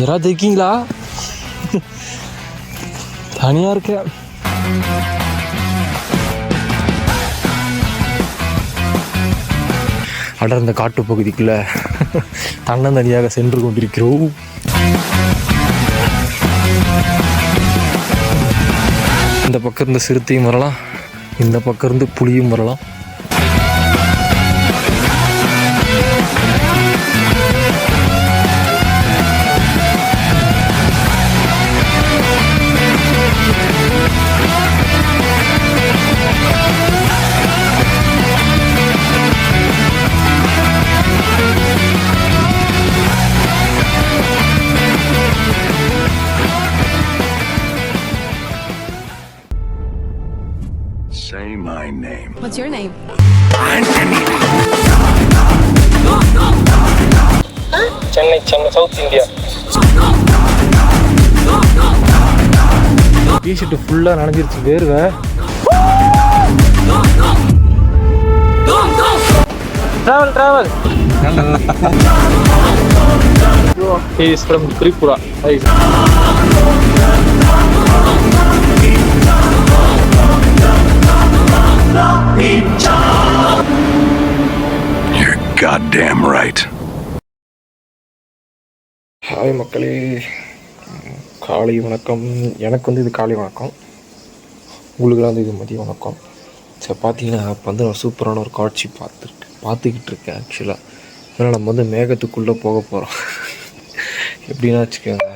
யாராவது இருக்கீங்களா தனியாக இருக்க. அடர்ந்த காட்டு பகுதிக்குள்ளே தன்னந்தனியாக சென்று கொண்டிருக்கிறோம். இந்த பக்கம் இருந்து சிறுத்தையும் வரலாம். இந்த பக்கம் இருந்து புலியும் வரலாம். சென்னை சவுத் இந்தியா டிஷர்ட் ஃபுல்லாக நனைஞ்சிருச்சு வேர்வை. Travel travel is from Tripura You're goddamn right. Hi மக்களே காலை வணக்கம். எனக்கு வந்து இது காலை வணக்கம். உங்களுக்குலாம் வந்து இது மதிய வணக்கம். சரி பார்த்தீங்கன்னா இப்போ வந்து நான் சூப்பரான ஒரு காட்சி பார்த்துருக்கேன் பார்த்துக்கிட்டு இருக்கேன் ஆக்சுவலாக ஏன்னா நம்ம வந்து மேகத்துக்குள்ளே போக போகிறோம் எப்படின்னா வச்சுக்கோங்க.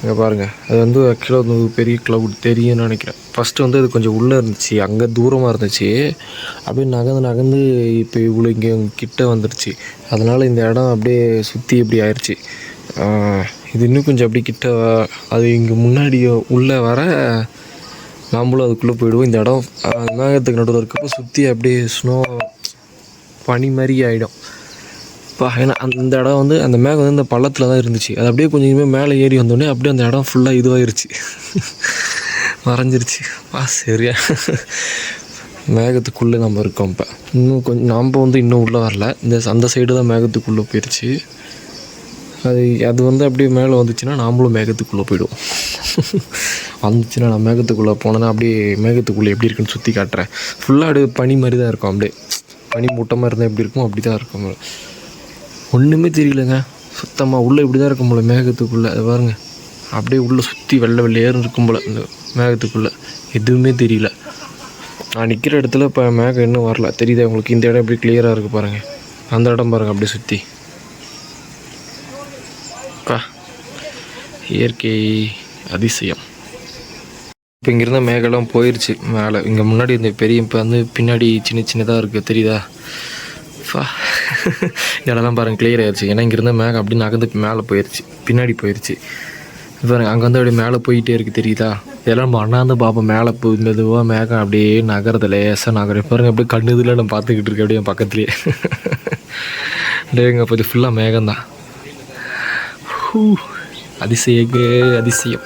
இங்கே பாருங்கள் அது வந்து ஆக்சுவலாக வந்து பெரிய க்ளவுட் தெரியும்னு நினைக்கிறேன். ஃபஸ்ட்டு வந்து அது கொஞ்சம் உள்ளே இருந்துச்சு. அங்கே தூரமாக இருந்துச்சு. அப்படியே நகர்ந்து நகர்ந்து இப்போ இவ்வளோ இங்கே கிட்ட வந்துருச்சு. அதனால் இந்த இடம் அப்படியே சுற்றி இப்படி ஆயிடுச்சு இது இன்னும் கொஞ்சம் அப்படி கிட்ட அது இங்கே முன்னாடி உள்ளே வர நாம்பளும் அதுக்குள்ளே போயிடுவோம். இந்த இடம் மேகத்துக்கு நடுவில் இருக்கப்போ சுற்றி அப்படியே ஸ்னோ பனி மாதிரி ஆகிடும் அப்பா ஏன்னா அந்த இடம் வந்து அந்த மேகம் வந்து அந்த பள்ளத்தில் தான் இருந்துச்சு. அது அப்படியே கொஞ்சம் மேலே ஏறி வந்தோடனே அப்படியே அந்த இடம் ஃபுல்லாக இதுவாயிருச்சு. மறைஞ்சிருச்சு. பா சரியா. மேகத்துக்குள்ளே நம்ம இருக்கோம் இப்போ. இன்னும் கொஞ்சம் நாம் வந்து இன்னும் உள்ளே வரல. இந்த அந்த சைடு தான் மேகத்துக்குள்ளே போயிடுச்சு அது அது வந்து அப்படியே மேலே வந்துச்சுன்னா நாமளும் மேகத்துக்குள்ளே போயிடுவோம். வந்துச்சுன்னா நான் மேகத்துக்குள்ளே போனேன்னா அப்படியே மேகத்துக்குள்ளே எப்படி இருக்குன்னு சுற்றி காட்டுறேன். ஃபுல்லாக அப்படியே பனி மாதிரி தான் இருக்கும் அப்படியே. பனி மூட்டமாக இருந்தால் எப்படி இருக்கும் அப்படி தான் இருக்கும். ஒன்றுமே தெரியலங்க. சுத்தமாக உள்ளே இப்படி தான் இருக்கும் போல மேகத்துக்குள்ளே. அது பாருங்க. அப்படியே உள்ளே சுற்றி வெள்ளை வெள்ளையேறு இருக்கும் போல இந்த மேகத்துக்குள்ளே. எதுவுமே தெரியல. நான் நிற்கிற இடத்துல இப்போ மேகம் இன்னும் வரல. தெரியுதா உங்களுக்கு? இந்த இடம் எப்படி கிளியராக இருக்குது பாருங்கள் அந்த இடம் பாருங்கள் அப்படியே சுற்றி பா இயற்கை அதிசயம். இப்போ இங்கிருந்த மேகம்லாம் போயிடுச்சு மேலே. இங்கே முன்னாடி இந்த பெரிய இப்போ வந்து பின்னாடி சின்ன சின்னதாக இருக்குது தெரியுதா? ஃபா இடம்லாம் பாருங்கள் கிளியர் ஆயிடுச்சு. ஏன்னா இங்கிருந்த மேகம் அப்படி நகர்ந்து மேலே போயிடுச்சு பின்னாடி போயிடுச்சு பாருங்க அங்கே வந்து அப்படியே மேலே போயிட்டே இருக்குது தெரியுதா? இதெல்லாம் நம்ம அண்ணாந்து பார்ப்போம் மேலே போய் மெதுவாக மேகம் அப்படியே நகரத்தில் லேசாக நகரம். பாருங்க அப்படியே கண்ணு இதில் நான் பார்த்துக்கிட்டு இருக்கேன் அப்படியே பக்கத்துலேயே டேங்க இப்போ இது ஃபுல்லாக மேகம்தான். ஹூ, அதிசயங்க அதிசயம்.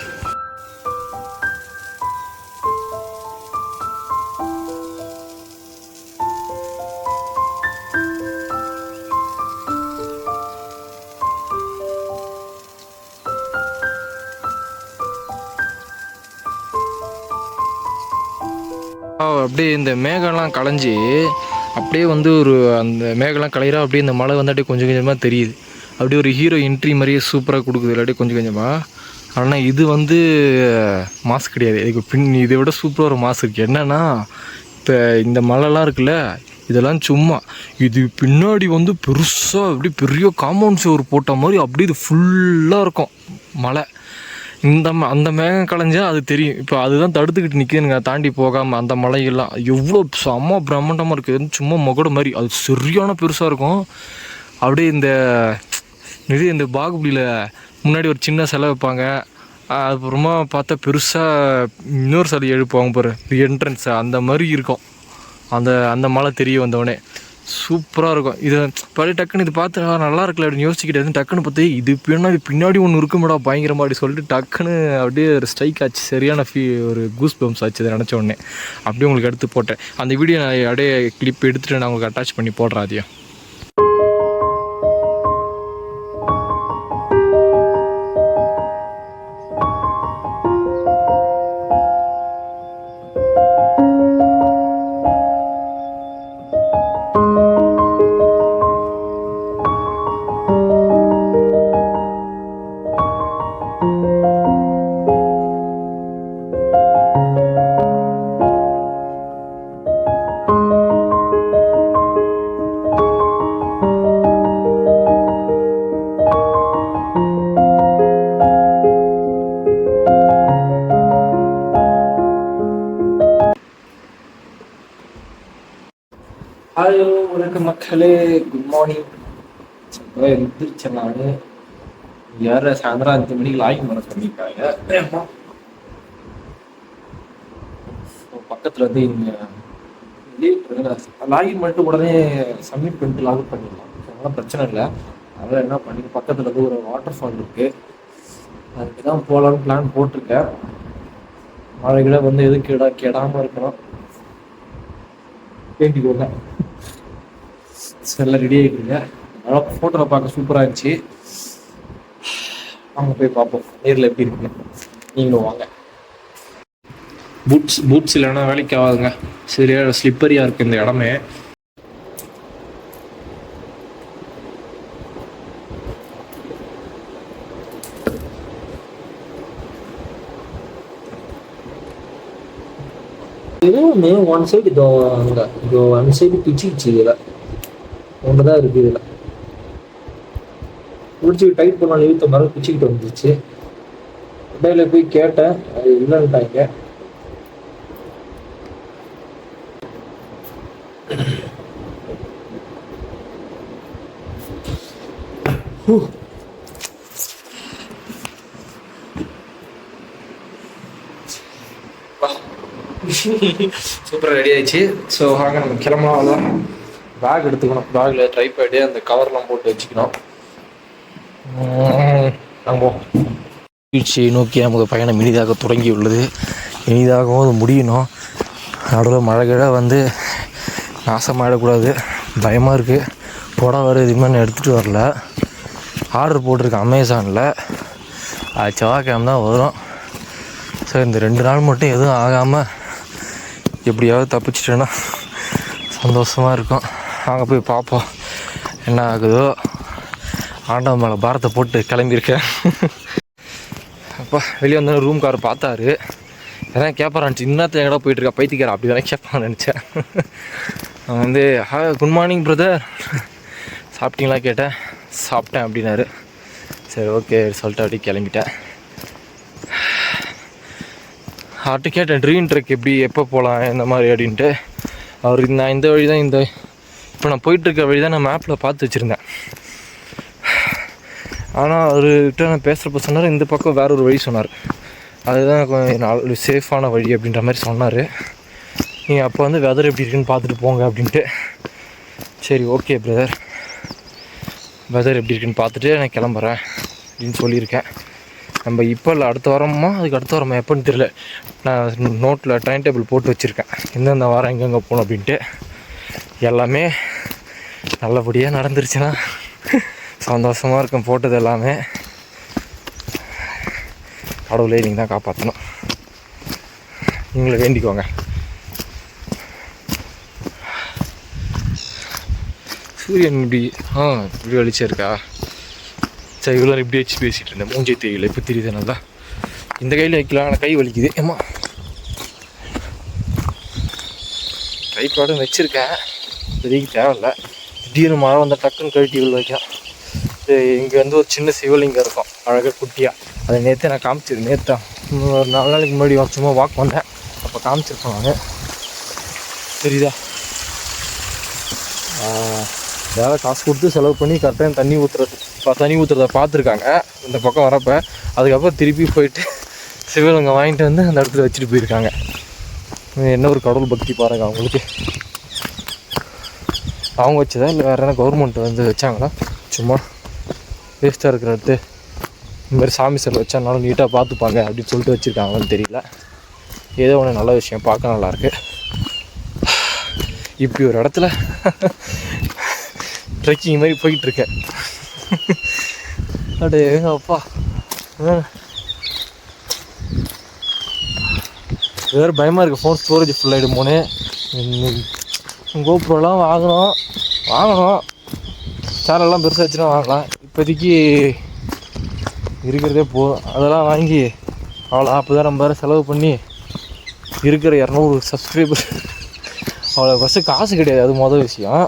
அப்படியே இந்த மேகம்லாம் களைஞ்சி அப்படியே வந்து ஒரு அந்த மேகம்லாம் கலையிறா அப்படியே இந்த மழை வந்து அப்படியே கொஞ்சம் கொஞ்சமாக தெரியுது. அப்படியே ஒரு ஹீரோ என்ட்ரி மாதிரியே சூப்பராக கொடுக்குது இல்லாட்டி கொஞ்சம் கொஞ்சமாக ஆனால் இது வந்து மாஸ் கிடையாது. இதுக்கு பின் இதை விட சூப்பராக ஒரு மாஸ் இருக்குது என்னென்னா இப்போ இந்த மழைலாம் இருக்குல்ல இதெல்லாம் சும்மா. இது பின்னாடி வந்து பெருசாக அப்படியே பெரிய காம்பவுண்ட் சுவர் போட்ட மாதிரி அப்படியே இது ஃபுல்லாக இருக்கும். மழை இந்த ம- அந்த மேகம் கலைஞ்சா அது தெரியும். இப்போ அதுதான் தடுத்துக்கிட்டு நிற்குதுங்க தாண்டி போகாமல் அந்த மலையெல்லாம். எவ்வளோ செம்ம பிரம்மாண்டமாக இருக்குது சும்மா முகட மாதிரி. அது சரியான பெருசாக இருக்கும். அப்படியே இந்த இது இந்த பாகுபலியில் முன்னாடி ஒரு சின்ன சிலை வைப்பாங்க. அதுக்கப்புறமா அப்புறமா பார்த்தா பெருசாக இன்னொரு சிலை எழுப்புவாங்க பாரு. என்ட்ரன்ஸ் அந்த மாதிரி இருக்கும். அந்த அந்த மலை தெரிய வந்தவொடனே. சூப்பராக இருக்கும். இதை பழைய டக்குன்னு இது பார்த்து நல்லா இருக்கல அப்படின்னு யோசிச்சுக்கிட்டே டக்குன்னு பார்த்து இது பின்னாடி பின்னாடி ஒன்று இருக்குமாடா பயங்கரமாக அப்படி சொல்லிட்டு டக்குன்னு அப்படியே ஒரு ஸ்ட்ரைக் ஆச்சு. சரியான ஃபீ ஒரு கூஸ் பம்ப்ஸ் ஆச்சு அதை நினச்ச உடனே. அப்படியே உங்களுக்கு எடுத்து போட்டேன். அந்த வீடியோ நான் அப்படியே கிளிப் எடுத்துகிட்டு நான் உங்களுக்கு அட்டாச் பண்ணி போடுறேன் அதையும் ஹலோ மக்களே. குட் மார்னிங் இப்போ எந்திரிச்சேன் நான் யார சாயந்தரம் அஞ்சு மணிக்கு லாகிங் பண்ண சொல்லியிருக்காங்க. பக்கத்தில் பக்கத்துல வந்து இங்கே லாகின் பண்ணிட்டு உடனே சப்மிட் பண்ணிட்டு லாகின் பண்ணிடலாம். So, அதெல்லாம் பிரச்சனை இல்லை. அதெல்லாம் என்ன பண்ணி பக்கத்துல வந்து ஒரு வாட்டர் ஃபால் இருக்கு. அதுக்கு தான் போகலான்னு பிளான் போட்டிருக்கேன். மழைகளை வந்து எதுவும் கெடா கெடாமல் இருக்கணும். வேண்டிக்கோங்க எல்லாம் ரெடி ஆகிட்டுங்க அழகாக ஃபோட்டோவில் பார்க்க சூப்பராக இருந்துச்சு. அங்கே போய் பார்ப்போம். நேரில் எப்படி இருக்குன்னு நீங்களும் வாங்க. பூட்ஸ் பூட்ஸ் இல்லைன்னா வேலைக்கு ஆகாதுங்க. சரியா ஸ்லிப்பரியாக இருக்குது இந்த இடமே. இன்னொன்று ஒன் சைடு இதோ அங்கே. இதோ ஒன் சைடு பிச்சுக்கிச்சு இதில். ஒன்று தான் இருக்குது இதில். பிடிச்சி டைட் பண்ண இழுத்த மரம் பிச்சுக்கிட்டு வந்துச்சு இடையில போய் கேட்டேன் அது இல்லைன்ட்டாங்க. சூப்பராக ரெடி ஆயிடுச்சு. ஸோ வாங்க நம்ம கிளம்பலாம். தான் பேக் எடுத்துக்கணும். பேக்கில் ட்ரைபேடு அந்த கவர்லாம் போட்டு வச்சுக்கணும். நம்போம் வீழ்ச்சியை நோக்கி நமக்கு பயணம் இனிதாக தொடங்கி உள்ளது இனிதாகவும் அது முடியணும். நடுவில் மழை கிழ வந்து நாசமாயிடக்கூடாது. பயமாக இருக்குது புடம் வர எதுவுமே நான் எடுத்துகிட்டு வரல. ஆர்டர் போட்டிருக்கேன் அமேசானில் அது செவ்வாய்க்கிழமை தான் வரும். ஸோ இந்த ரெண்டு நாள் மட்டும் எதுவும் ஆகாமல் எப்படியாவது தப்பிச்சிட்டேன்னா சந்தோஷமாக இருக்கும். அங்கே போய் பார்ப்போம். என்ன ஆகுதோ ஆண்டவ மேலே பாரத்தை போட்டு கிளம்பியிருக்கேன். அப்பா வெளியே வந்தோடனே ரூம் கார் பார்த்தாரு. எதனா கேட்பாரான்ச்சு இன்னத்தில் எங்கடா போயிட்டுருக்கா பைத்தியக்காரன் அப்படி தானே கேட்பான்னு நினச்சேன். அவன் வந்து ஹாய் குட் மார்னிங் பிரதர் சாப்பிட்டீங்களா கேட்டேன். சாப்பிட்டேன் அப்படின்னாரு. சரி ஓகே சொல்லிட்டு அப்படியே கிளம்பிட்டேன். அவர்கிட்ட கேட்டேன் ட்ரீம் ட்ரெக் எப்படி எப்போ போகலாம் இந்த மாதிரி? அப்படின்ட்டு. அவர் நான் இந்த வழி தான் இந்த இப்போ நான் போயிட்டுருக்க வழி தான் நான் மேப்பில் பார்த்து வச்சுருந்தேன். ஆனால் அவர்கிட்ட நான் பேசுகிறப்ப சொன்னார் இந்த பக்கம் வேற ஒரு வழி சொன்னார். அதுதான் கொஞ்சம் நாலு சேஃபான வழி அப்படின்ற மாதிரி சொன்னார். நீங்கள் அப்போ வந்து வெதர் எப்படி இருக்குன்னு பார்த்துட்டு போங்க அப்படின்ட்டு. சரி ஓகே பிரதர் வெதர் எப்படி இருக்குன்னு பார்த்துட்டு நான் கிளம்புறேன் அப்படின்னு சொல்லியிருக்கேன். நம்ம இப்போ இல்லை அடுத்த வாரமா? அதுக்கு அடுத்த வாரமா? எப்போன்னு தெரியல. நான் நோட்டில் டைம் டேபிள் போட்டு வச்சுருக்கேன். எந்தெந்த வாரம் எங்கெங்கே போகணும் அப்படின்ட்டு. எல்லாமே நல்லபடியாக நடந்துருச்சுன்னா சந்தோஷமாக இருக்கும் போட்டது எல்லாமே. கடவுளே நீங்கள் தான் காப்பாற்றணும் நீங்களே வேண்டிக்கோங்க. சூரியன் இப்படி ஆ இப்படி வெளிச்சம் சரி இவ்வளோ இப்படி வச்சு பேசிகிட்டு இருந்தேன். மூஞ்சை தெரியல இப்போ தெரியுது நல்லா. இந்த கையில் வைக்கலாம் ஆனால் கை வலிக்குது. ஏமா ட்ரைபாடும் வச்சுருக்கேன். இப்போதைக்கு தேவையில்ல. திடீர்னு மழை வந்தால் டக்குன்னு கழட்டி உள்ள வைக்கலாம். இங்கே வந்து ஒரு சின்ன சிவலிங்கம் இருக்கும். அழகாக குட்டியாக அதை நேற்றே நான் காமிச்சிருக்கேன் நேற்று ஒரு நாலு நாளைக்கு முன்னாடி சும்மா வாக் வந்தேன் அப்போ காமிச்சிருப்பேன் நான். தெரியுதா? வேலை காசு கொடுத்து செலவு பண்ணி கரெக்டாக தண்ணி ஊற்றுறது தண்ணி ஊற்றுறத பார்த்துருக்காங்க. இந்த பக்கம் வரப்போ. அதுக்கப்புறம் திருப்பி போயிட்டு சிவலிங்கம் வாங்கிட்டு வந்து அந்த இடத்துல வச்சுட்டு போயிருக்காங்க. என்ன ஒரு கடவுள் பக்தி பாருங்க அவங்களுக்கு. அவங்க வச்சதா இல்லை வேறு என்ன கவர்மெண்ட் வந்து வச்சாங்களா சும்மா வேஸ்ட்டாக இருக்கிற இடத்து இந்த மாதிரி சாமி செல் வச்சாலும் நீட்டாக பார்த்துப்பாங்க அப்படின்னு சொல்லிட்டு வச்சுருக்காங்கன்னு தெரியல. ஏதோ ஒன்று நல்ல விஷயம் பார்க்க நல்லாயிருக்கு இப்படி ஒரு இடத்துல ட்ரெக்கிங் மாதிரி போயிட்டுருக்கேன் அப்படியே அடே அப்பா வேறு பயமாக இருக்குது. ஃபோன் ஸ்டோரேஜ் ஃபுல் ஆகிடுமோனே கோப்ரோலாம் வாங்கணும். வாங்கணும். சேனல்லாம் பெருசாக வச்சுனா வாங்கலாம். இப்போதைக்கு இருக்கிறதே போதும். அதெல்லாம் வாங்கி அவ்வளோ நாற்பதாயிரம் வேறு செலவு பண்ணி இருக்கிற இரநூறு சப்ஸ்கிரைபர் அவ்வளோ ஃபஸ்ட்டு காசு கிடையாது. அது மொதல் விஷயம்.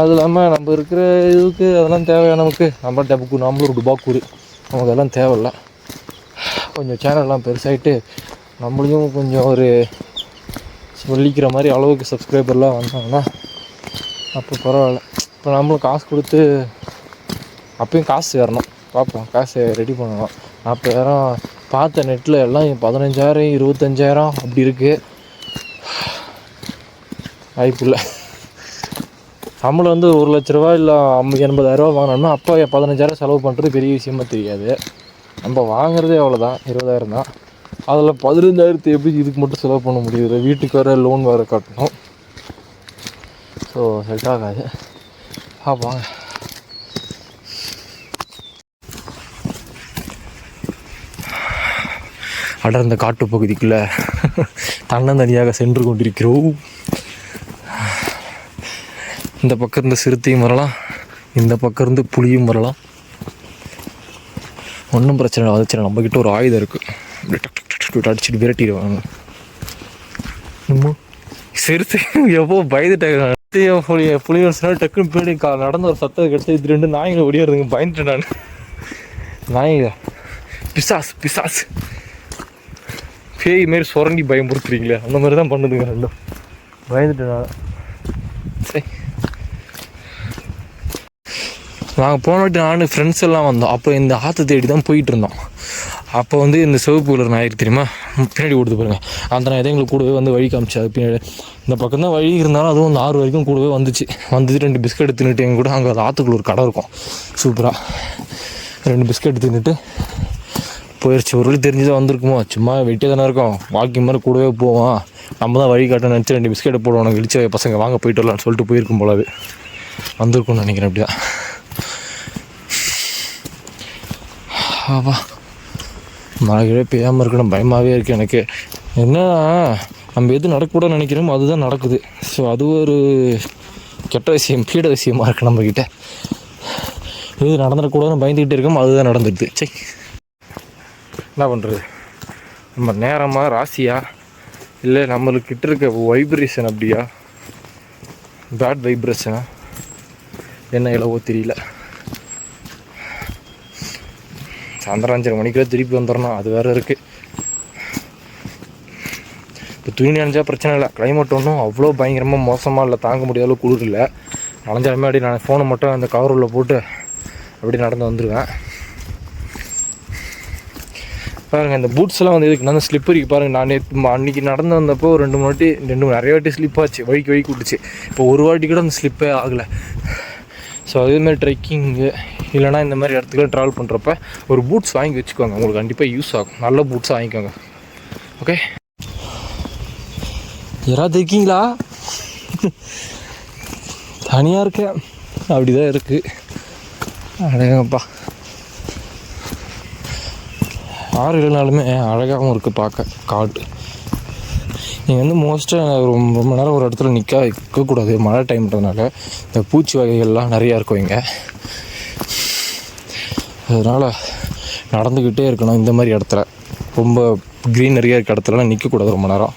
அது இல்லாமல் நம்ம இருக்கிற இதுக்கு அதெல்லாம் தேவையா நமக்கு? நம்ம டப்புக்கு நம்மளும் ஒரு டுபாக்கூர். நமக்கு அதெல்லாம் தேவையில்ல. கொஞ்சம் சேனல்லாம் பெருசாகிட்டு நம்மளையும் கொஞ்சம் ஒரு சொல்லிக்கிற மாதிரி அளவுக்கு சப்ஸ்கிரைபர்லாம் வந்தாங்கன்னா அப்போ பரவாயில்ல. இப்போ நம்மளும் காசு கொடுத்து அப்பயும் காசு வரணும் பார்ப்போம் காசு ரெடி பண்ணணும் நாற்பதாயிரம் பார்த்த நெட்டில் எல்லாம் பதினஞ்சாயிரம் இருபத்தஞ்சாயிரம் அப்படி இருக்குது வாய்ப்பு இல்லை. சம்பளம் வந்து ஒரு லட்ச ரூபா இல்லை ஐம்பது எண்பதாயிரரூவா வாங்கினோம்னா அப்போ பதினஞ்சாயிரம் செலவு பண்ணுறது பெரிய விஷயமா தெரியாது. நம்ம வாங்குறதே அவ்வளோதான் இருபதாயிரம் தான். அதில் பதினஞ்சாயிரத்து எப்படி இதுக்கு மட்டும் செலவு பண்ண முடியுது? வீட்டுக்கு வேறு லோன் வேறு கட்டணும். ஸோ செட் ஆகாது. பார்ப்பாங்க அடர்ந்த காட்டு பகுதிக்குள்ளே தன்னந்தனியாக சென்று கொண்டிருக்கிறோம். இந்த பக்கம் இருந்து சிறுத்தையும் வரலாம். இந்த பக்கம் இருந்து புலியும் வரலாம். ஒன்றும் பிரச்சனை இல்லை. வந்துச்சு நம்மக்கிட்ட ஒரு ஆயுதம் இருக்குது அடிச்சுட்டு விரட்டிடுவாங்க. இன்னும் சிறுத்தை எப்போ பயந்துட்டாங்க. புலி புளி டக்குன்னு பின்னாடி கா நடந்த ஒரு சத்தத்தை கிடச்சி இது ரெண்டு நாய்களை ஒடியாருதுங்க பயந்துட்டேன் நான். நாய்ங்க பிசாஸ் பிசாஸ் பேய் மாரி சுரண்டி பயமுறுத்துறீங்களே அந்த மாதிரி தான் பண்ணுதுங்க ரெண்டும். பயந்துட்டேன் நான். சரி. நாங்கள் போன வாட்டி நான் ஃப்ரெண்ட்ஸ் எல்லாம் வந்தோம். அப்போ இந்த ஆற்றை தேடி தான் போயிட்டு இருந்தோம். அப்போ வந்து இந்த சிவப்பு கலர் நாய் தெரியுமா? பின்னாடி ஓடுது பாருங்கள் அந்த நாய் தான் எங்களுக்கு கூடவே வந்து வழி காமிச்சு அது பின்னாடி இந்த பக்கம் தான் வழி இருந்தாலும் அதுவும் அந்த ஆறு வரைக்கும் கூடவே வந்துச்சு. வந்துட்டு ரெண்டு பிஸ்கட் தின்னுட்டு எங்கள் கூட அங்கே ஆற்றுக்குள்ள ஒரு கடை இருக்கும். சூப்பராக ரெண்டு பிஸ்கட் தின்னுட்டு போயிடுச்சு ஒரு வழி தெரிஞ்சுதான் வந்திருக்குமோ? சும்மா வெட்டியே தானே இருக்கும். வாக்கிங் மாதிரி கூடவே போவோம். நம்ம தான் வழி காட்ட நினச்சி ரெண்டு பிஸ்கெட்டை போடுவோம். உனக்கு பசங்க வாங்க போயிட்டு வரலாம்னு சொல்லிட்டு போயிருக்கும் போல அது வந்திருக்கும்னு நினைக்கிறேன் அப்படியா ஆவா மழையே பெய்யாமல் இருக்கணும். பயமாகவே இருக்குது எனக்கு. என்னன்னா நம்ம எது நடக்கக்கூடாது நினைக்கிறோமோ அதுதான் நடக்குது. ஸோ அது ஒரு கெட்ட விஷயம் பீட விஷயமா இருக்குது நம்மக்கிட்ட இது நடந்துடக்கூடாதுன்னு பயந்துக்கிட்டே இருக்கோம் அதுதான் நடந்துடுது. சரி என்ன பண்ணுறது நம்ம நேரமாக ராசியா? இல்லை நம்மளுக்கிட்ட இருக்க வைப்ரேஷன் அப்படியா? பேட் வைப்ரேஷனா என்ன இலவோ தெரியல. சாயந்தரம் அஞ்சரை மணிக்குள்ள திருப்பி வந்துடணும். அது வேறு இருக்குது இப்போ துணி நனைஞ்சா பிரச்சனை இல்லை. கிளைமேட் ஒன்றும் அவ்வளோ பயங்கரமாக மோசமாக இல்லை. தாங்க முடியாத அளவுக்கு குளிர் இல்லை. நனைஞ்சாலுமே அப்படி நான் ஃபோனை மட்டும் அந்த கவர் உள்ள போட்டு அப்படி நடந்து வந்துடுவேன் பாருங்கள் இந்த பூட்ஸ்லாம் வந்து இதுக்கு நான் ஸ்லிப்பரிக்கு பாருங்கள் நான் அன்றைக்கி அன்னைக்கு நடந்து வந்தப்போ ரெண்டு மூணு வாட்டி ரெண்டு மூணு நிறைய வாட்டி ஸ்லிப் ஆச்சு. வழிக்கு வழிக்கு விட்டுச்சு. இப்போ ஒரு வாட்டி கூட அந்த ஸ்லிப்பே ஆகலை. ஸோ அதேமாதிரி ட்ரெக்கிங்கு இல்லைனா இந்த மாதிரி இடத்துக்குலாம் ட்ராவல் பண்ணுறப்ப ஒரு பூட்ஸ் வாங்கி வச்சுக்கோங்க. உங்களுக்கு கண்டிப்பாக யூஸ் ஆகும். நல்ல பூட்ஸ் வாங்கிக்கோங்க. ஓகே யாராவது இருக்கீங்களா தனியாக இருக்கேன். அப்படி தான் இருக்குது அடேங்கப்பா ஆறு இல்லைனாலுமே அழகாகவும் இருக்குது பார்க்க. காட்டு. நீங்கள் வந்து மோஸ்ட்டாக ரொம்ப ரொம்ப நேரம் ஒரு இடத்துல நிற்க வைக்கக்கூடாது மழை டைம்ன்றதுனால இந்த பூச்சி வகைகள்லாம் நிறையா இருக்கும் இங்கே. அதனால் நடந்துக்கிட்டே இருக்கணும் இந்த மாதிரி இடத்துல. ரொம்ப க்ரீனரியாக இருக்க இடத்துலலாம் நிற்கக்கூடாது ரொம்ப நேரம்.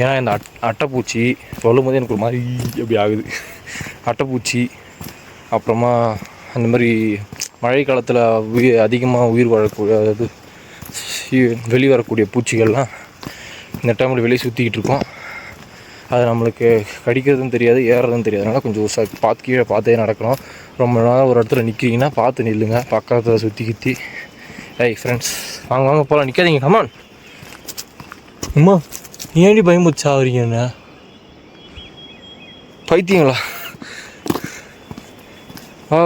ஏன்னா இந்த அட் அட்டைப்பூச்சி சொல்லும் போது எனக்கு ஒரு மாதிரி அப்படி ஆகுது. அட்டைப்பூச்சி அப்புறமா அந்த மாதிரி மழை காலத்தில் உயிர் அதிகமாக உயிர் வாழக்கூடிய அதாவது வெளிவரக்கூடிய வெளி வரக்கூடிய பூச்சிகள்லாம் நெட்டாமல் வெளியே சுற்றிக்கிட்டு இருக்கோம். அது நம்மளுக்கு கடிக்கிறதும் தெரியாது ஏறுறதும் தெரியாது. அதனால் கொஞ்சம் உசா பார்த்து கீழே பார்த்தே நடக்கணும். ரொம்ப நேரம் ஒரு இடத்துல நிற்கிறீங்கன்னா பார்த்து நில்லுங்க. பக்கத்தில் சுற்றி கித்தி. ஏய் ஃப்ரெண்ட்ஸ் வாங்க வாங்க போகலாம் நிற்காதீங்க கமான் அம்மா ஏன்டி பயமுச்சா ஆகுறீங்க என்ன? பைத்தியங்களா? ஆ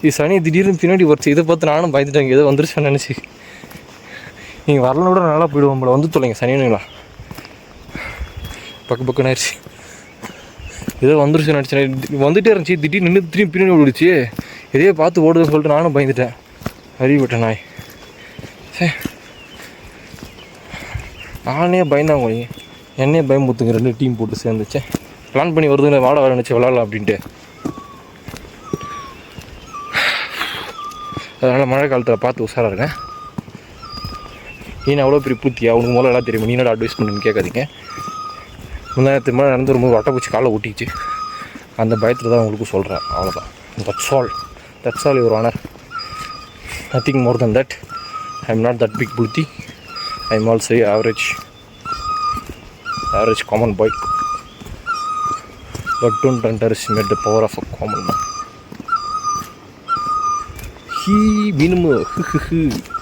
இது சனி திடீர்னு பின்னாடி வச்சு இதை பார்த்து நானும் பயந்துட்டேங்க ஏதோ வந்துருச்சுன்னு நினச்சி. நீங்கள் வரலன்னு கூட நல்லா போயிடுவோம் போல. வந்து தொலைங்க. சனியனுங்களா பக்கு பக்குன்னு ஆயிடுச்சு. ஏதோ வந்துருச்சு நினச்சேன். வந்துட்டே இருந்துச்சு. திடீர்னு நின்று திரும்பி பின்னாடி ஓடிடுச்சு. எதையோ பார்த்து ஓடுதுன்னு சொல்லிட்டு நானும் பயந்துட்டேன். அறிவிட்டேன் நாய். சே நானே பயந்தாங்க என்னையே பயமுத்துங்க ரெண்டு டீம் போட்டு சேர்ந்துச்சே பிளான் பண்ணி வருதுங்க. வாட வர நினச்சி விளாடலாம் அப்படின்ட்டு. அதனால் மழை காலத்தில் பார்த்து உஷாராக இருக்கேன் நீ அவ்வளோ பெரிய பூத்தியா? உனக்கு முதல்ல எல்லாம் தெரியும்? நீ என்னடா அட்வைஸ் பண்ணுன்னு கேட்காதீங்க. முந்தாயிரத்து மேலே நடந்து வரும்போது வட்டைப்பூச்சி காலை ஊட்டிச்சு அந்த பயத்தில் தான் உங்களுக்கு சொல்கிறேன் அவ்வளோதான் that's all that's all your honour nothing more than that I am not that big புளுத்தி I am also average average common boy but don't underestimate the power of a common man. ஹு who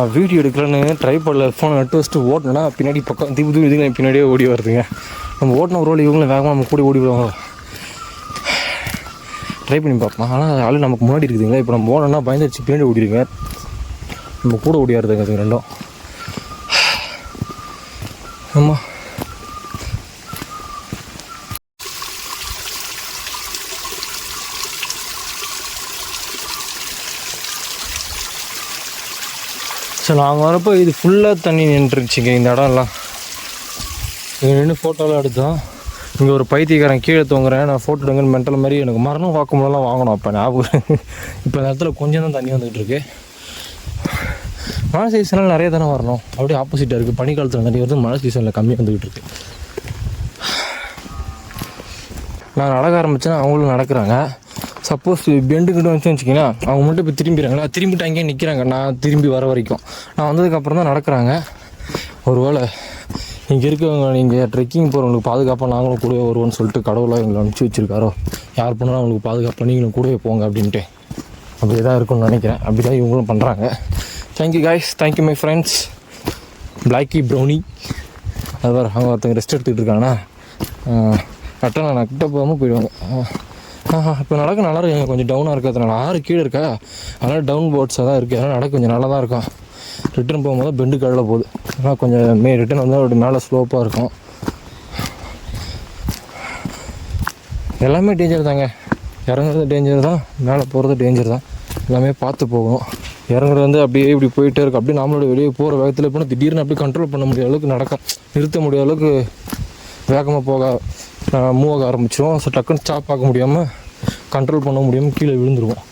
நான் video எடுக்கலான்னு பண்ணல. ஃபோனை நட்டு வச்சுட்டு ஓட்டினா பின்னாடி பக்கம் தீபு தீபு இதுங்க பின்னாடியே ஓடி வருதுங்க. நம்ம ஓட்டின ஒரு ரோல் இவங்களும் வேகமாக நம்ம கூட ஓடி விடுவாங்க ட்ரை பண்ணி பார்ப்போம். ஆனால் ஆளு நமக்கு முன்னாடி இருக்குதுங்களா? இப்போ நம்ம ஓடனா பயந்துருச்சு பின்னாடி ஓடிடுங்க. நம்ம கூட ஓடியாருதுங்க அது ரெண்டும். ஆமாம் நாங்கள் வரப்போ இது ஃபுல்லாக தண்ணி நின்றுச்சுங்க இந்த இடம்லாம். இங்கே நின்று ஃபோட்டோலாம் எடுத்தோம். இங்கே ஒரு பைத்தியக்காரன் கீழே தூங்குறேன். நான் ஃபோட்டோ எடுங்கன்னு மென்டல் மாதிரி எனக்கு மரணம் வாக்குமூலம் வாங்கணும் அப்போ ஞாபகம் இப்போ இந்த இடத்துல கொஞ்சம் தான் தண்ணி வந்துகிட்டு இருக்கு. மழை சீசனில் நிறைய தானே வரணும். அப்படியே ஆப்போசிட்டாக இருக்குது பனிக்காலத்தில் தண்ணி வருது மழை சீசனில் கம்மியாக வந்துக்கிட்டு இருக்கு. நான் நடக்க ஆரம்பித்தேன்னா அவங்களும் நடக்கிறாங்க. சப்போஸ் பெண்டு கிட்ட வந்து வச்சுக்கிங்கன்னா அவங்க மட்டும் இப்போ திரும்பிடுறாங்களா? திரும்பிட்டு அங்கேயே நிற்கிறாங்க நான் திரும்பி வர வரைக்கும். நான் வந்ததுக்கப்புறம் தான் நடக்கிறாங்க. ஒருவேளை இங்கே இருக்கவங்க நீங்கள் ட்ரெக்கிங் போகிறவங்களுக்கு பாதுகாப்பாக நாங்களும் கூடவே வருவோம்னு சொல்லிட்டு கடவுளாக எங்களை அனுப்பிச்சி வச்சிருக்காரோ? யார் பண்ணாலும் அவங்களுக்கு பாதுகாப்பாக நீங்களும் கூடவே போங்க அப்படின்ட்டு. அப்படி தான் இருக்கும்னு நினைக்கிறேன். அப்படி தான் இவங்களும் பண்ணுறாங்க thank you guys thank you my friends Blackie Brownie அது வேறு அவங்க ஒருத்தங்க ரெஸ்ட் எடுத்துக்கிட்டு இருக்காங்கன்னா கரெக்டாக நான் கிட்ட போகாமல் போயிடுவாங்க. இப்போ நடக்க நல்லா இருக்குங்க. கொஞ்சம் டவுனாக இருக்கிறதுனால. ஆறு கீழே இருக்கா? அதனால் டவுன் போர்ட்ஸாக தான் இருக்குது அதனால் நடக்க கொஞ்சம் நல்லா தான் இருக்கும். ரிட்டர்ன் போகும்போது பெண்டு கழில் போகுது. ஆனால் கொஞ்சம் மே ரிட்டர்ன் வந்து அப்படி மேலே ஸ்லோப்பாக இருக்கும். எல்லாமே டேஞ்சர் தாங்க. இறங்குறது டேஞ்சர் தான். மேலே போகிறது டேஞ்சர் தான். எல்லாமே பார்த்து போகணும் இறங்குறது வந்து அப்படியே இப்படி போயிட்டே இருக்கும் அப்படியே நம்மளோட வெளியே போகிற வேகத்தில் போனால் திடீர்னு அப்படியே கண்ட்ரோல் பண்ண முடியாத அளவுக்கு நடக்கும் நிறுத்த முடியாத அளவுக்கு வேகமாக போக மூவ் ஆக ஆரம்பிச்சிடும் ஸோ டக்குன்னு ஸ்டாப் ஆக முடியாமல் கண்ட்ரோல் பண்ண முடியாமல் கீழே விழுந்துருவோம்.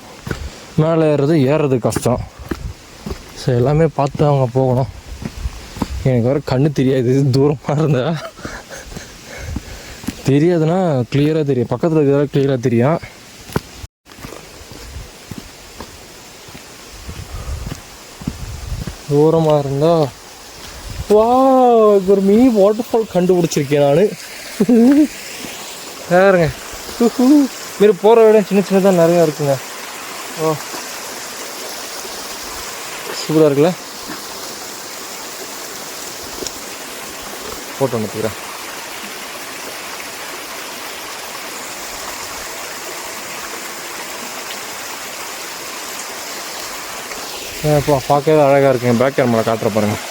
மேலே ஏறுறது ஏறுறது கஷ்டம். ஸோ எல்லாமே பார்த்து அவங்க போகணும். எனக்கு வர கண்ணு தெரியாது. தூரமாக இருந்தா. தெரியாதுன்னா கிளியராக தெரியும். பக்கத்தில் இருக்கிறதா கிளியராக தெரியும். தூரமாக இருந்தால் வா இப்போ ஒரு மினி வாட்டர் ஃபால் கண்டுபிடிச்சிருக்கேன் நான். பாருங்க. மாரி போகிற விட சின்ன சின்னதாக நிறையா இருக்குங்க. ஓ. சூப்பராக இருக்குல்ல? ஃபோட்டோ எடுத்துக்கிறேன். இப்போ பார்க்கவே அழகாக இருக்குங்க. பேக் கேமரா காட்டுற பாருங்கள்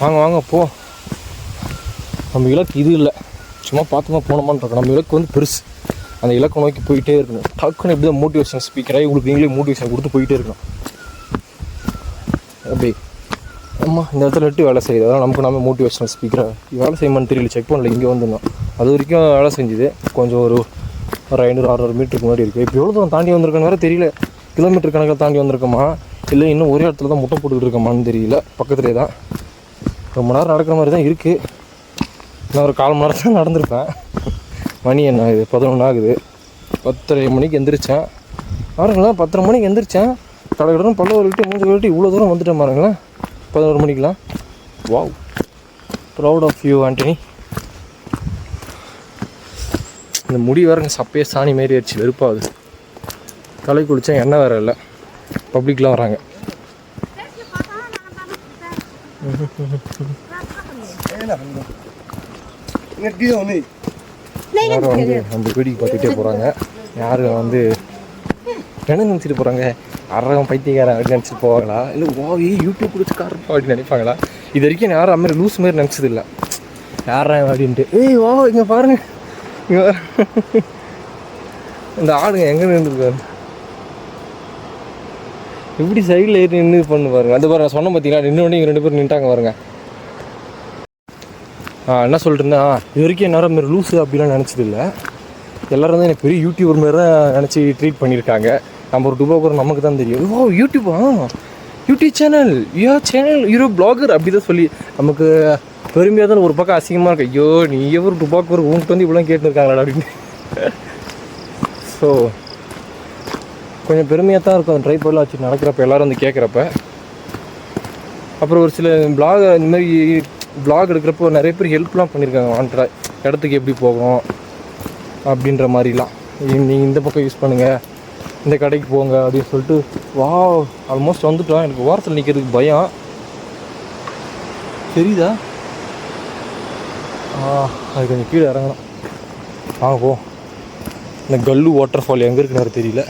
வாங்க வாங்க போ. நம்ம இலக்கு இது இல்லை. சும்மா பார்த்தோமா போனோமான்னு இருக்கோம். நம்ம இலக்கு வந்து பெருசு. அந்த இலக்கை நோக்கி போயிட்டே இருக்கணும். டக்குன்னு இப்படி தான் மோட்டிவேஷன் ஸ்பீக்கராக உங்களுக்கு நீங்களே மோட்டிவேஷன் கொடுத்து போயிட்டே இருக்கணும். அப்படி. ஆமாம் இந்த இடத்துல விட்டு வேலை செய்யுது. அதான் நமக்கு நம்ம மோட்டிவேஷனல் ஸ்பீக்கராக வேலை செய்யுமான்னு தெரியல. செக் பண்ணல. இங்கே வந்துருந்தோம் அது வரைக்கும் வேலை செஞ்சுது. கொஞ்சம் ஒரு ஒரு ஐநூறு அறுநூறு மீட்டருக்கு முன்னாடி இருக்குது இப்போ எவ்வளோ தூரம் தாண்டி வந்திருக்கேன்னு வேறு தெரியல. கிலோமீட்டர் கணக்கில் தாண்டி வந்திருக்கோமா? இல்லை இன்னும் ஒரே இடத்துல தான் முட்டை போட்டுக்கிட்டு இருக்கோமான்னு தெரியல. பக்கத்துலேயே தான். ரொம்ப நேரம் நடக்கிற மாதிரி தான் இருக்குது நான் ஒரு கால் மணி நேரம் தான் நடந்திருப்பேன். மணி என்ன இது பதினொன்று ஆகுது. பத்தரை மணிக்கு எந்திரிச்சேன். பாருங்களேன் பத்தரை மணிக்கு எந்திரிச்சேன். கடை பல்ல விட்டு மூஞ்சி கழட்டி இவ்வளோ தூரம் வந்துட்டேன் பாருங்களேன். பதினோரு மணிக்கெலாம் wow proud of you Antony இந்த முடி வரங்க சப்பையே சாணி மாரி ஆயிடுச்சு வெறுப்பாகுது தலை குளிச்சா எண்ணெய் வேறு இல்லை. பப்ளிக்லாம் வராங்க. யாரும் வந்து நம்ம வேடிக்கை பார்த்துட்டே போகிறாங்க யாரும் வந்து என்ன நினச்சிட்டு போகிறாங்க அறகம் பைத்தியக்காரன் அப்படின்னு நினச்சிட்டு போவாங்களா? இல்லை ஓவி யூடியூப் பிடிச்சி காரப்பா அப்படின்னு நினைப்பாங்களா? இது வரைக்கும் யாரும் அது மாதிரி லூஸ் மாதிரி நினச்சது இல்லை யாரா இவன் அப்படின்ட்டு. ஏய் ஓ இங்கே பாருங்க. இங்கே இந்த ஆடுங்க எங்கே நின்றுருக்காரு எப்படி சைடில் ஏறி நின்று பண்ணு பாருங்க அந்த பாருங்க சொன்ன பார்த்தீங்களா நின்று இங்கே ரெண்டு பேரும் நின்ட்டாங்க பாருங்க. என்ன சொல்லிட்டுருந்தேன் இது வரைக்கும் என்னாரும் மாரி லூஸு அப்படிலாம் நினச்சது இல்லை வந்து எனக்கு பெரிய யூடியூபர் மாரி தான் நினச்சி ட்ரீட் பண்ணியிருக்காங்க. நம்ம ஒரு டுபாக்கர் நமக்கு தான் தெரியும். ஓ யூடியூபா யூடியூப் சேனல் யூ சேனல் யூரோ பிளாகர் அப்படி தான் சொல்லி நமக்கு பெருமையாக தான் ஒரு பக்கம் அசிங்கமாக இருக்கு. ஐயோ நீ ஒரு டுபாக்கர் உன்கிட்ட வந்து இவ்வளோ கேட்டுருக்காங்களா? அப்படின்னு. ஸோ கொஞ்சம் பெருமையாக தான் இருக்கும். அந்த ட்ரைப்பெல்லாம் வச்சு நடக்கிறப்ப எல்லோரும் வந்து கேட்குறப்ப அப்புறம் ஒரு சில பிளாக இந்த மாதிரி விலாக் எடுக்கிறப்போ நிறைய பேர் ஹெல்ப்லாம் பண்ணியிருக்காங்க. வாண்டடாக இடத்துக்கு எப்படி போகணும் அப்படின்ற மாதிரிலாம். நீங்கள் இந்த பக்கம் யூஸ் பண்ணுங்கள் இந்த கடைக்கு போங்க அப்படின்னு சொல்லிட்டு வா ஆல்மோஸ்ட் வந்துட்டோம். எனக்கு ஓரத்தில் நிற்கிறதுக்கு பயம். தெரியுதா? அது கொஞ்சம் கீழே இறங்கணும். வாங்க போ. இந்த கல்லு வாட்டர் ஃபால் எங்கே இருக்குன்னு தெரியல.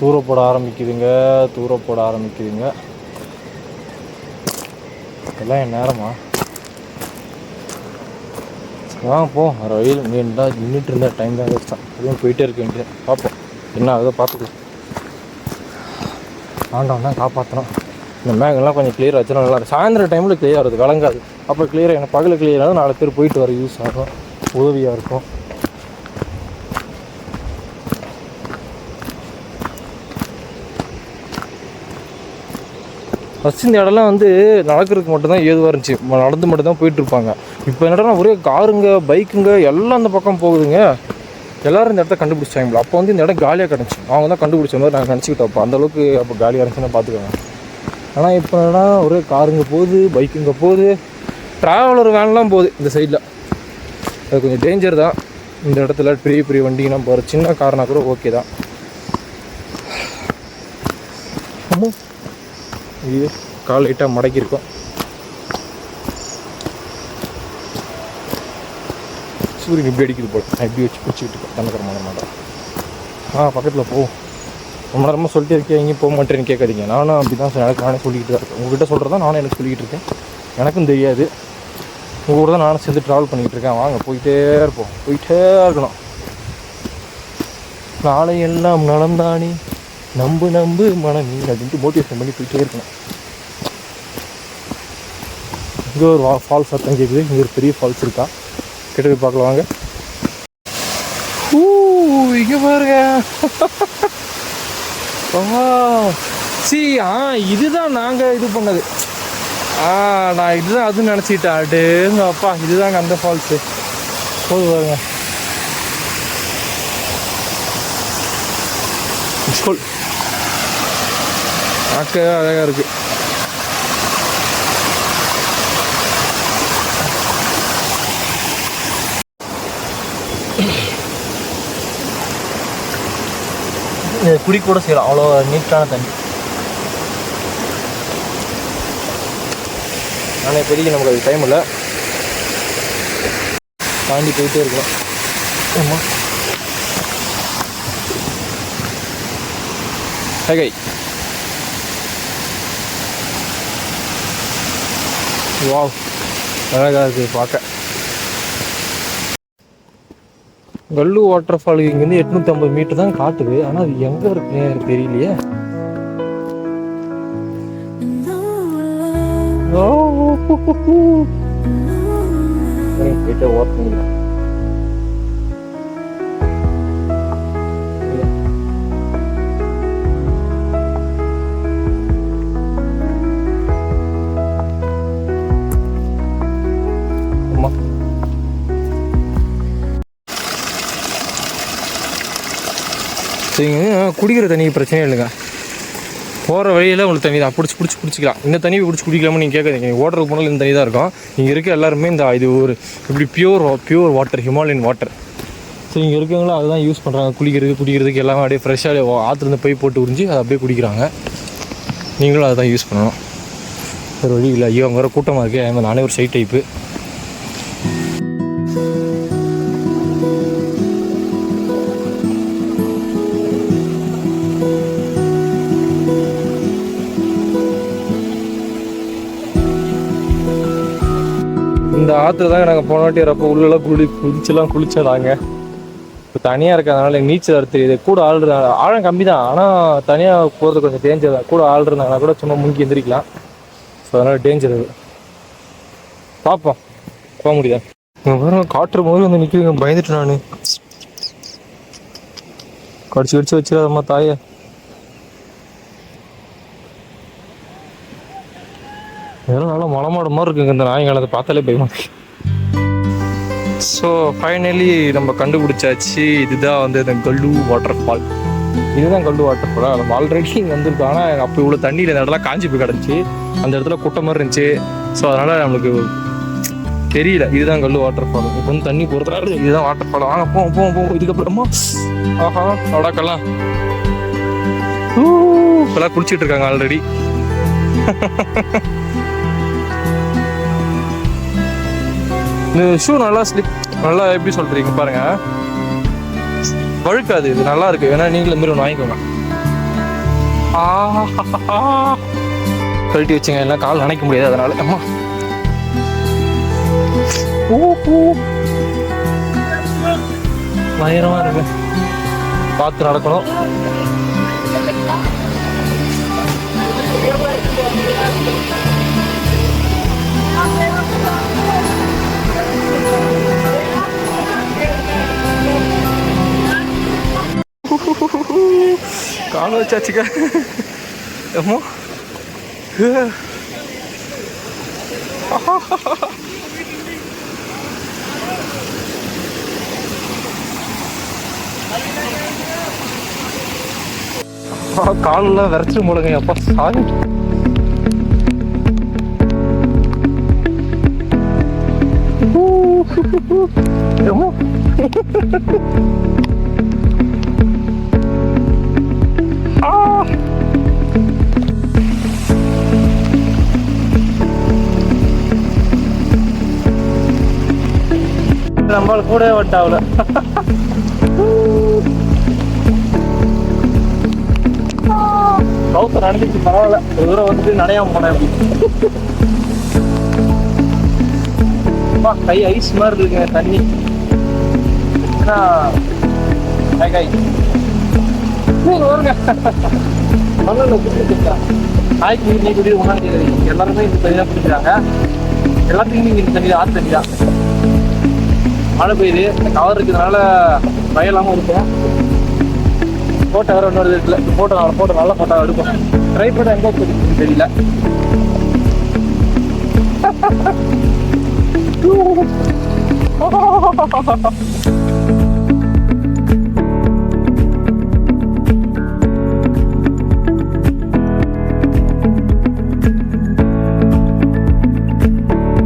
அங்க போட ஆரம்பிக்குதுங்க ஆரம்பிக்குதுங்க தூரப்போட ஆரம்பிக்குதுங்க. எல்லாம் என் நேரமா? வாங்க போ. ரயில் வழியில் நின்றுட்டு இருந்தா டைம் தான் வேஸ்ட் அதுவும் போயிட்டே இருக்க வேண்டியது. பார்ப்போம் என்ன ஆகுதோ பார்த்துக்கலாம் ஆண்டவன் தான் காப்பாற்றணும் இந்த மேகெல்லாம் கொஞ்சம் கிளியர் ஆச்சுன்னா நல்லா இருக்கும். சாயந்தரம் டைமில் கிளியர் ஆகுது. விளங்காது. அப்போ கிளியராக எனக்கு பகலில் கிளியர் ஆகும் நாலு பேர் போயிட்டு வர யூஸ் ஆகும். உதவியாக இருக்கும். ஃபஸ்ட் இந்த இடம்லாம் வந்து நடக்கிறதுக்கு மட்டும்தான் ஏதுவாக இருந்துச்சு. நடந்து மட்டும் தான் போயிட்டு இருப்பாங்க இப்போ என்னடா ஒரே காருங்க பைக்குங்க எல்லாம் அந்த பக்கம் போகுதுங்க. எல்லாரும் இந்த இடத்த கண்டுபிடிச்சாங்களா அப்போ வந்து இந்த இடம் காலியாக கிடந்துச்சு. அவங்க தான் கண்டுபிடிச்ச மாதிரி நாங்கள் நினச்சிக்கிட்டோம். அப்போ அந்தளவுக்கு அப்போ காலியாக இருந்துச்சுன்னா பார்த்துக்கோங்க ஆனால் இப்போ என்னடா ஒரே காருங்க போகுது பைக்குங்க போகுது. ட்ராவலர் வேன்லாம் போகுது இந்த சைடில் அது கொஞ்சம் டேஞ்சர் தான். இந்த இடத்துல பெரிய பெரிய வண்டிங்கெலாம் போகிற சின்ன கார்னா கூட ஓகே தான். இது கால் லைட்டாக மடக்கியிருக்கோம். சூரியன் இப்படி அடிக்குது போல். எப்படி இப்படி வச்சு பிடிச்சிக்கிட்டு இருக்கோம் தண்டக்கர மாட மாட்டேன் ஆ பக்கத்தில் போ. ரொம்ப நேரமாக சொல்லிட்டே இருக்கேன் எங்கேயும் போக மாட்டேன்னு கேட்காதீங்க. நானும் அப்படி தான் எனக்கு நானே சொல்லிக்கிட்டு தான் இருக்கேன். உங்ககிட்ட சொல்கிறதா நானும் எனக்கு சொல்லிக்கிட்டு இருக்கேன். எனக்கும் தெரியாது. உங்கள் கூட தான் நானும் சேர்ந்து ட்ராவல் பண்ணிக்கிட்டு இருக்கேன். வாங்க போயிட்டே இருப்போம். போயிட்டே இருக்கணும். நாளை எல்லாம் நடந்தானே? நம்பு நம்பு மனம். நீ அப்படின்ட்டு மோட்டிவேஷன் பண்ணி போயிட்டே இருக்கணும். இங்கே ஒரு ஃபால்ஸ் சத்தம் கேட்குது இங்கே ஒரு பெரிய ஃபால்ஸ் இருக்கா? கிட்ட போய் பார்க்கலாம் வாங்க. ஊ இங்கே பாருங்க. ஆ சி ஆ இதுதான் நாங்கள் இது பண்ணது. ஆ நான் இதுதான் அது நினச்சிக்கிட்டேன் அடேங்க அப்பா இதுதாங்க அந்த ஃபால்ஸு போது பாருங்க. ஸ்கூல் பார்க்கவே அழகாக இருக்கு. இது குடி கூட செய்யலாம். அவ்வளோ நீட்டான தண்ணி. ஆனால் இப்போதைக்கு நமக்கு அது டைம் இல்லை. தாண்டி போயிட்டே இருக்கலாம். ஆமாம் ஹகை வாவ் அழகாக இருக்குது பார்க்க கல்லு வாட்டர் ஃபாலுக்கு இங்கேருந்து எட்நூற்றம்பது மீட்டர் தான் காட்டுது. ஆனால் அது எங்கே இருக்குன்னு எனக்கு தெரியலையே. ஓ பண்ணிக்கலாம் ஆமா சரிங்க குடிக்கிற தண்ணி பிரச்சனையே இல்லைங்க. போகிற வழியில் உங்களுக்கு தண்ணி தான். பிடிச்சி பிடிச்சி பிடிச்சிக்கலாம் இந்த தண்ணி பிடிச்சி குடிக்கலாமா நீங்கள் கேட்காதீங்க. நீங்கள் ஓட்டருக்கு போனாலும் இந்த தண்ணி தான் இருக்கும். இங்கே இருக்க எல்லாருமே இந்த இது ஒரு இப்படி pure pure water Himalayan water so இங்கே இருக்கவங்களும் அதுதான் யூஸ் பண்ணுறாங்க குளிக்கிறதுக்கு குடிக்கிறதுக்கு எல்லாமே அப்படியே ஃப்ரெஷ்ஷாக ஆற்றுலேருந்து போய் போட்டு உறிஞ்சி அதை அப்படியே குடிக்கிறாங்க. நீங்களும் அதை தான் யூஸ் பண்ணணும். வேறு வழி இல்லை. ஐயோ அங்கே வர கூட்டமாக இருக்குது அதே மாதிரி நானே ஒரு சைட் டைப்பு ஆற்றுல தாங்க நாங்கள் போன வாட்டி வரப்போ உள்ளெல்லாம் குளி குளிச்செல்லாம் குளிச்சதாங்க இப்போ தனியாக இருக்கிறதுனால நீச்சல் வர தெரியுது கூட ஆள் இருந்தாங்க ஆழம் கம்மி தான். ஆனால் தனியாக போகிறது கொஞ்சம் டேஞ்சர் தான். கூட ஆள் இருந்தாங்கன்னா கூட சும்மா முங்கி எந்திரிக்கலாம். ஸோ அதனால் டேஞ்சர் அது. பார்ப்போம் போக முடியாது. இங்கே பாருங்க காட்டுற போது வந்து நிற்கிறீங்க பயந்துட்டு நான். கடிச்சு கடிச்சு வச்சிடாதம்மா தாயை. இதெல்லாம் நல்லா மலமாடு மாதிரி இருக்குங்க இந்த நாய்ங்களத்தை பார்த்தாலே பயமா ஸோ ஃபைனலி நம்ம கண்டுபிடிச்சாச்சு இதுதான் வந்து இந்த கல்லு வாட்டர் ஃபால் இதுதான் கல்லு வாட்டர் ஃபால் நம்ம ஆல்ரெடி வந்திருக்கோம். ஆனால் அப்போ இவ்வளோ தண்ணியில் இந்த இடத்துல காஞ்சி போய் கிடந்துச்சு. அந்த இடத்துல குட்டை மாதிரி இருந்துச்சு. ஸோ அதனால் நம்மளுக்கு தெரியல. இதுதான் கல்லு வாட்டர் ஃபால் இப்போ வந்து தண்ணி பொறுத்தனால இதுதான் வாட்டர் ஃபால் வாங்க போவோம் போவோம் போவோம். இதுக்கப்புறமா ஆஹா அடாக்கெல்லாம் இப்போலாம் குளிச்சிட்டு இருக்காங்க ஆல்ரெடி இந்த ஷூ நல்லா ஸ்லிப் நல்லா எப்படி சொல்றீங்க பாருங்க. வழுக்காது இது நல்லா இருக்கு. ஏன்னா நீங்களும் மாதிரி ஒன்று வாங்கிக்கோங்க. கழட்டி வச்சுங்க. எல்லாம் கால் நினைக்க முடியாது அதனால. அம்மா. பயங்கரமா இருக்கு. பார்த்து நடக்கணும். கால வச்சாச்சுக்க அம்மா காலெல்லாம் விரைச்சிட்டு போடுங்க அப்பா சாமி அம்மா. நம்மள கூட அவ்வளோ கவுத்த நடந்துச்சு பரவாயில்ல. ஒரு தூரம் வந்துட்டு நனையாம போனேன். அப்பா, கை ஐஸ் மாதிரி இருக்குங்க தண்ணி. ஏன்னா கை கை. வருங்க மண்ணில் குடிச்சிருக்கா நாய்க்கு நீ எல்லாருமே இந்த தனியாக தான் குடிக்கிறாங்க. எல்லாத்துக்கும் நீங்கள் இந்த தனியாக ஆற்று தனியாக மழை பெய்யுது கவர் இருக்கிறதுனால பயலாமல் இருக்கும். ஃபோட்டோ வேறு இன்னொரு இடத்துல ஃபோட்டோ நல்ல ஃபோட்டோ நல்ல ஃபோட்டோ எடுக்கும். ட்ரை பண்ண எங்கே வச்சிருக்குன்னு தெரியல.